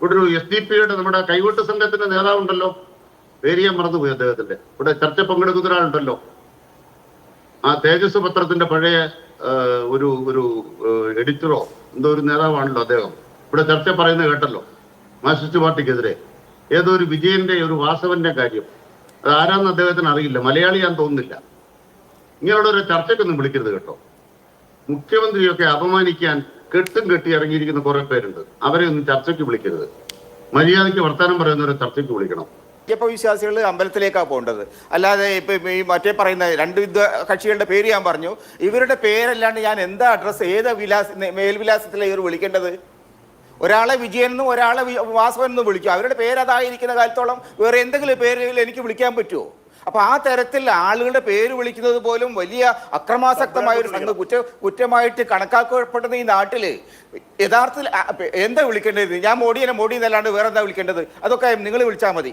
ഇവിടെ ഒരു S D പിയുടെ നമ്മുടെ കൈവെട്ട് സംഘത്തിന്റെ നേതാവുണ്ടല്ലോ. പേര് മറന്നുപോയി അദ്ദേഹത്തിന്റെ ഇവിടെ ചർച്ച പങ്കെടുക്കുന്ന ഒരാളുണ്ടല്ലോ. ആ തേജസ് പത്രത്തിന്റെ പഴയ ഒരു ഒരു എഡിറ്ററോ എന്തോ ഒരു നേതാവാണല്ലോ അദ്ദേഹം. ഇവിടെ ചർച്ച പറയുന്നത് കേട്ടല്ലോ മാർക്സിസ്റ്റ് പാർട്ടിക്കെതിരെ. ഏതോ ഒരു വിജയന്റെ ഒരു വാസവന്റെ കാര്യം. അത് ആരാന്ന് അദ്ദേഹത്തിന് അറിയില്ല. മലയാളിയാൻ തോന്നുന്നില്ല. ഇങ്ങനെയുള്ള ഒരു ചർച്ചയ്ക്കൊന്നും വിളിക്കരുത് കേട്ടോ. മുഖ്യമന്ത്രിയൊക്കെ അപമാനിക്കാൻ കെട്ടും കെട്ടി ഇറങ്ങിയിരിക്കുന്ന കുറെ പേരുണ്ട്. അവരെ ഒന്നും ചർച്ചയ്ക്ക് വിളിക്കരുത്. മര്യാദയ്ക്ക് വർത്തമാനം പറയുന്നവരെ ചർച്ചയ്ക്ക് വിളിക്കണം. അയ്യപ്പ വിശ്വാസികൾ അമ്പലത്തിലേക്കാണ് പോകേണ്ടത് അല്ലാതെ ഇപ്പം ഈ മറ്റേ പറയുന്ന രണ്ട് വിധ കക്ഷികളുടെ പേര് ഞാൻ പറഞ്ഞു. ഇവരുടെ പേരല്ലാണ്ട് ഞാൻ എന്താ അഡ്രസ് ഏത് വിലാസ മേൽവിലാസത്തിലാണ് ഇവർ വിളിക്കേണ്ടത്? ഒരാളെ വിജയൻ എന്നും ഒരാളെ വാസവൻ എന്നും വിളിക്കും. അവരുടെ പേര് അതായിരിക്കുന്ന കാലത്തോളം വേറെ എന്തെങ്കിലും പേരിൽ എനിക്ക് വിളിക്കാൻ പറ്റുമോ? അപ്പൊ ആ തരത്തിൽ ആളുകളുടെ പേര് വിളിക്കുന്നത് പോലും വലിയ അക്രമാസക്തമായ ഒരു സംഘം കുറ്റ കുറ്റമായിട്ട് കണക്കാക്കപ്പെടുന്ന ഈ നാട്ടിൽ യഥാർത്ഥത്തിൽ എന്താ വിളിക്കേണ്ടത്? ഞാൻ മോഡിയെ മോഡി എന്നല്ലാണ്ട് വേറെ എന്താ വിളിക്കേണ്ടത്? അതൊക്കെ നിങ്ങൾ വിളിച്ചാൽ മതി.